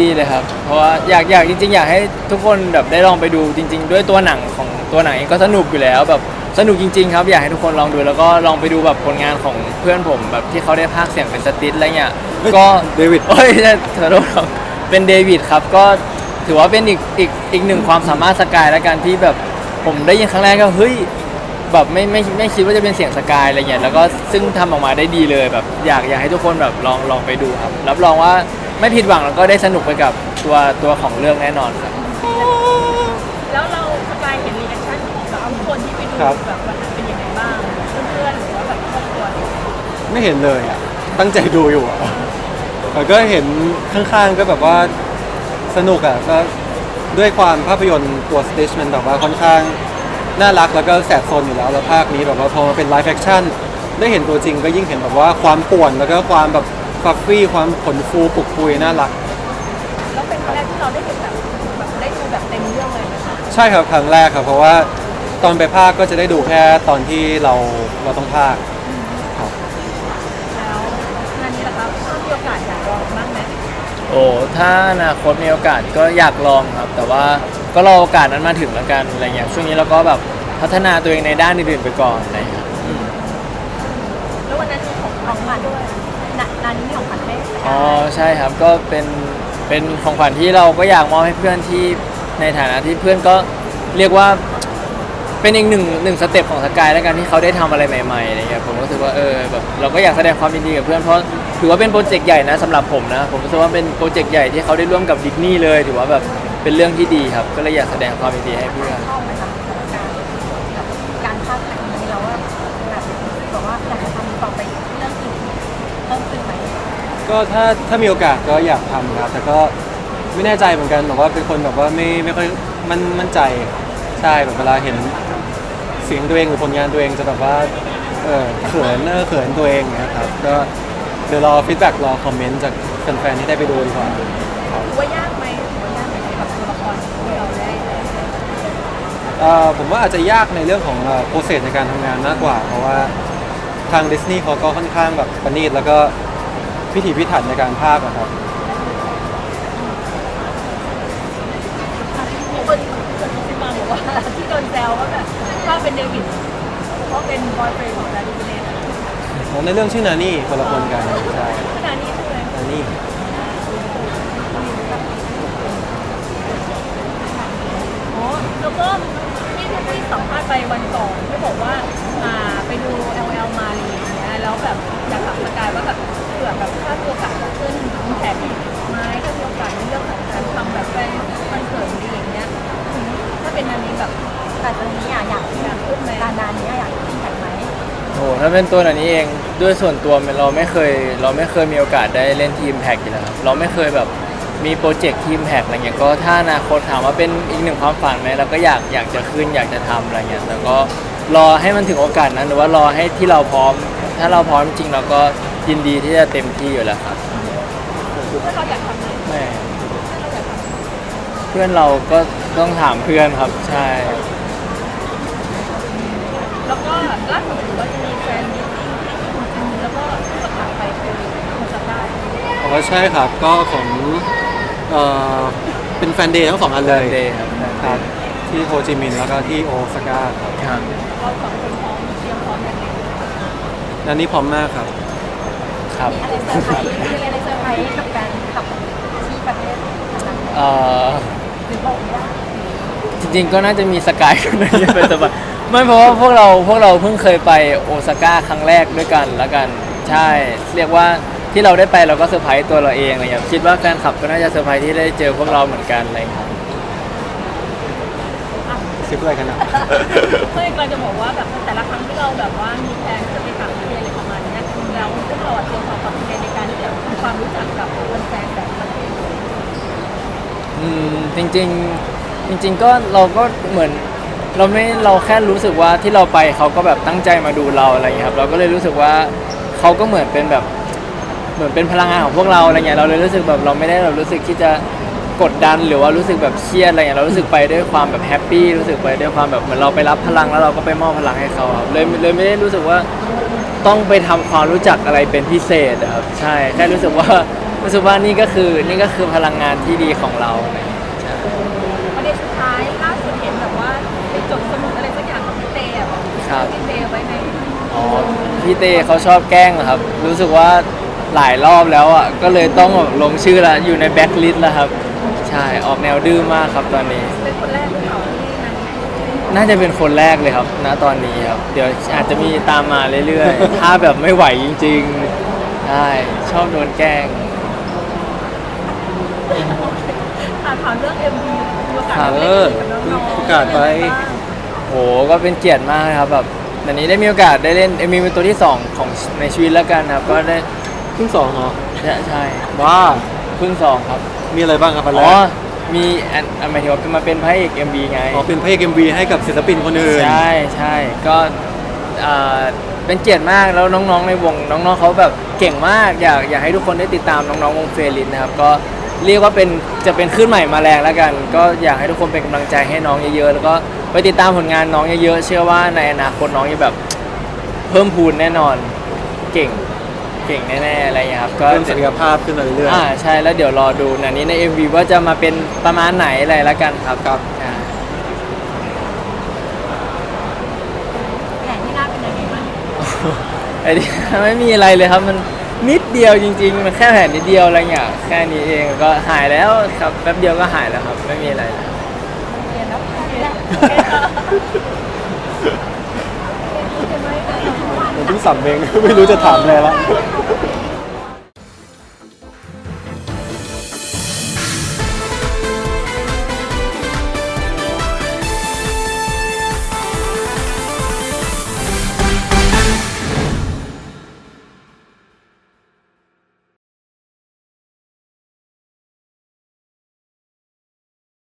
ดีเลยครับ เพราะว่าอยากอยากจริง ๆ อยากให้ทุกคนแบบได้ลองไปดูจริง ๆ ด้วยตัวหนังของตัวหนังเองก็สนุกอยู่แล้วแบบสนุกจริง ๆ ครับอยากให้ทุกคนลองดูแล้วก็ลองไปดูแบบผลงานของเพื่อนผมแบบที่เขาได้พากย์เสียงเป็นสติทอะไรเงี้ยเฮ้ยก็เดวิดโอ้ยขอโทษครับเป็นเดวิดครับก็ถือว่าเป็นอีกอีกอีกหนึ่งความสามารถสกายแล้วกันที่แบบผมได้ยินครั้งแรกก็เฮ้ยแบบไม่ไม่ไม่คิดว่าจะเป็นเสียงสกายอะไรเงี้ยแล้วก็ซึ่งทำออกมาได้ดีเลยแบบ อยากอยากให้ทุกคนแบบลองลองไปดูครับ รับรองว่า ไม่ผิดหวังแล้วก็ได้สนุกไปกับตัวตัวของเรื่องแน่นอนครับ แล้วเราสกายเห็นรีแอคชั่นของเราคนที่ไปดูครับ แบบวันนั้นเป็นยังไงบ้างเพื่อนๆหรือว่าแบบครอบครัวไม่เห็นเลยอะ ตั้งใจดูอยู่อะแต่ก็เห็นข้างๆก็แบบว่าสนุกอะก็ด้วยความภาพยนตร์ตัวสเตชมันแบบว่าค่อนข้างน่ารักแล้วก็แสบโซนอยู่แล้ว แล้วภาคนี้แบบว่าพอมาเป็นไลฟ์แฟคชั่นได้เห็นตัวจริงก็ยิ่งเห็นแบบว่าความป่วนแล้วก็ความแบบ ฟัฟฟี่ความขนฟูปุกปุยน่ารัก แล้วเป็นครั้งแรกที่เราได้เห็นแบบแบบได้ดูแบบเต็มเรื่องเลยไหมคะใช่ครับครั้งแรกครับ เพราะว่าตอนไปภาคก็จะได้ดูแค่ตอนที่เราเราต้องภาคครับแล้วงานนี้นะครับถ้ามีโอกาสอยากลองบ้างไหมโอ้ถ้าอนาคตมีโอกาสก็อยากลองครับ แต่ว่าก็รอโอกาสนั้นมาถึงแล้วกันอะไรเงี้ยช่วงนี้เราก็แบบพัฒนาตัวเองในด้านอื่นๆไปก่อนอะไรเงี้ย อ๋อใช่ครับก็เป็นเป็นของขวัญที่เราก็อยากมอบให้เพื่อนที่ในฐานะที่เพื่อนก็เรียกว่าเป็นอีกหนึ่งหนึ่งสเต็ปของสกายแล้วกันที่เขาได้ทำอะไรใหม่ๆอะไรเงี้ยผมก็รู้สึกว่าเออแบบเราก็อยากแสดงความยินดีกับเพื่อนเพราะถือว่าเป็นโปรเจกต์ใหญ่นะสำหรับผมนะผมรู้สึกว่าเป็นโปรเจกต์ใหญ่ที่เขาได้ร่วมกับดิสนีย์เลย ถือว่าแบบเป็นเรื่องที่ดีครับ ก็เลยอยากแสดงความยินดีให้เพื่อน ชอบไหมคะ ก็ถ้าถ้ามีโอกาสก็อยากทำครับ แต่ก็ไม่แน่ใจเหมือนกันแบบว่าเป็นคนแบบว่าไม่ไม่ค่อยมั่นมั่นใจใช่แบบเวลาเห็นเสียงตัวเองหรือผลงานตัวเองจะแบบว่าเออเขินเออเขินตัวเองนะครับก็เดี๋ยวรอฟีดแบ็กรอคอมเมนต์จากแฟนๆที่ได้ไปดูดีกว่าครับถือว่ายากไหมถือว่ายากไหมกับตัวละครที่เราได้เอ่อผมว่าอาจจะยากในเรื่องของโปรเซสในการทำงานมากกว่า เพราะว่าทางดิสนีย์เขาก็ค่อนข้างแบบประณีตแล้วก็ พิถีพิถันในการพากย์อะครับ มีคนที่มาบอกว่าที่โดนแซวว่าแบบถ้าเป็นเดวิดเพราะเป็นบอยเฟรนด์ของดาริเนตในเรื่องชื่อนานี่คนละคนกันใช่ขนาดนี้คือนานี่อ๋อแล้วก็ที่ที่สัมภาษณ์ไปวันก่อนที่บอกว่าอ่าไปดู LL มาอะไรอย่างเงี้ยแล้วแบบอยากถามสกายว่าแบบเผื่อแบบถ้ามีโอกาสจะขึ้นแผนไหมถ้ามีโอกาสในเรื่องของการทำแบบแฟนคอนเสิร์ตอะไรอย่างเงี้ยอืมถ้าเป็นอันนี้แบบแต่ตอนนี้อะอยากอยากขึ้นไหมนานๆนี้อยากขึ้นแผนไหมโอ้ถ้าเป็นตัวหนังนี้เองด้วยส่วนตัวเราไม่เคย เราไม่เคยมีโอกาสได้เล่นทีมแพ็กอยู่แล้วครับเราไม่เคยแบบมีโปรเจกต์ทีมแพ็กอะไรเงี้ยก็ถ้าอนาคตถามว่าเป็นอีกหนึ่งความฝันไหมเราก็อยากอยากจะขึ้นอยากจะทำอะไรเงี้ยแล้วก็รอให้มันถึงโอกาสนั้นหรือว่ารอให้ที่เราพร้อม ถ้าเราพร้อมจริงเราก็ยินดีที่จะเต็มที่อยู่แล้วครับเพื่อเราอยากทำไหมแม่เราอยากทำเพื่อนเราก็ต้องถามเพื่อนครับ ใช่ แล้วก็ล่าสุดก็จะมีแฟนมิตติ้งที่คุณจิมแล้วก็ประกาศไปคือคุณจำได้อ๋อใช่ครับก็ของเอ่อเป็นแฟนเดย์ทั้งสองอันเลยเดย์ครับครับที่โฮจิมินห์แล้วก็ที่โอซาก้าครับ ครับเราสองคน นันนี้พร้อมมากครับ ครับมีอะไรเซอร์ไพรส์มีอะไรเซอร์ไพรส์กับการขับที่ประเทศนั้นเอ่อหรือบอกไม่ได้จริงๆก็น่าจะมีสกายคนนึงไปสบายไม่เพราะว่าพวกเราพวกเราเพิ่งเคยไปโอซาก้าครั้งแรกด้วยกันแล้วกัน ใช่ เรียกว่าที่เราได้ไปเราก็เซอร์ไพรส์ตัวเราเองอะไรอย่างเงี้ยคิดว่าแฟนคลับก็น่าจะเซอร์ไพรส์ที่ได้เจอพวกเราเหมือนกันอะไรอย่างเงี้ยซิปอะไรกันนะเพื่อนเราจะบอกว่าแบบแต่ละครั้งที่เราแบบว่ามีแพลนจะไป วกเราอะเตรียมความพร้อมในการที่จะทำความรู้จักกับแฟนๆแบบประเทศอืมจริงๆจริง ๆ ก็เราก็เหมือน เราไม่เราแค่รู้สึกว่าที่เราไปเขาก็แบบตั้งใจมาดูเราอะไรอย่างเงี้ยครับเราก็เลยรู้สึกว่าเขาก็เหมือนเป็นแบบเหมือนเป็นพลังงานของพวกเราอะไรเงี้ยเราเลยรู้สึกแบบเราไม่ได้แบบรู้สึกที่จะกดดันหรือว่ารู้สึกแบบเครียดอะไรเงี้ยเรารู้สึกไปด้วยความแบบแฮปปี้รู้สึกไปด้วยความแบบเหมือนเราไปรับพลังแล้วเราก็ไปมอบพลังให้เขาครับเลยเลยไม่ได้รู้สึกว่า ต้องไปทำความรู้จักอะไรเป็นพิเศษอะครับใช่แค่รู้สึกว่ารู้สึกว่านี่ก็คือนี่ก็คือพลังงานที่ดีของเราอะไรอย่างเงี้ยใช่ ประเด็นสุดท้ายล่าสุดเห็นแบบว่าไปจดสมุดอะไรสักอย่างกับ พี่เต้อะพี่เต้ไว้ในอ๋อพี่เต้เขาชอบแกล้งอะครับ รู้สึกว่าหลายรอบแล้วอะก็เลยต้องแบบลงชื่อละอยู่ในแบ็คลิสต์แล้วครับ ใช่ออกแนวดื้อมากครับตอนนี้ เป็นคนแรกหรือเปล่าที่ นั้นน่าจะเป็นคนแรกเลยครับ ณ ตอนนี้ครับ เดี๋ยวอาจจะมีตามมาเรื่อยๆ ถ้าแบบไม่ไหวจริงๆใช่ชอบโดนแกล้งอ่านถามเรื่อง MV มีโอกาสครับได้เออเล่นกับน้องๆประกาศไว้ โห ก็เป็นเกียรติมากนะครับแบบตอนนี้ได้มีโอกาสได้เล่นเอ็มีเป็นตัวที่ 2 ของในชีวิตแล้วกันครับ ก็ได้เพิ่งสองเหรอใช่ใช่ว้าเพิ่งสองครับ มีอะไรบ้างครับอันแรอ๋อก มีอันอันหมายถึงว่าเป็นมาเป็นพระเอก MV ไงอ๋อเป็นเพลงเอ็มวีให้กับศิลปินคนอื่นใช่ใช่ก็อ่าเป็นเกียรติมากแล้วน้องๆในวงน้องๆเขาแบบเก่งมากอยากอยากให้ทุกคนได้ติดตามน้องๆวงเฟรลินนะครับก็เรียกว่าเป็นจะเป็นขึ้นใหม่มาแรงแล้วกัน ก็อยากให้ทุกคนเป็นกำลังใจให้น้องเยอะๆแล้วก็ไปติดตามผลงานน้องเยอะๆเชื่อว่าในอนาคตน้องจะแบบเพิ่มพูนแน่นอนเก่ง เก่งแน่ๆอะไรอย่างเงี้ยครับก็ เพิ่มศักยภาพขึ้นมาเรื่อยอ่าใช่แล้วเดี๋ยวรอดูนะนี้ใน MV ว่าจะมาเป็นประมาณไหนอะไรแล้วกันครับครับอ่าแผนที่หน้าเป็นยังไงบ้างไอ้นี่ ไม่มีอะไรเลยครับมันนิดเดียวจริงๆมันแค่แผลนิดเดียวอะไรอย่างเงี้ยแค่นี้เองก็หายแล้วครับแป๊บเดียวก็หายแล้วครับ ไม่มีอะไรแล้วเรียนแล้วเรียนแล้ว ๆผมเพิ่ง สัมเอง ไม่รู้จะถามอะไรละเ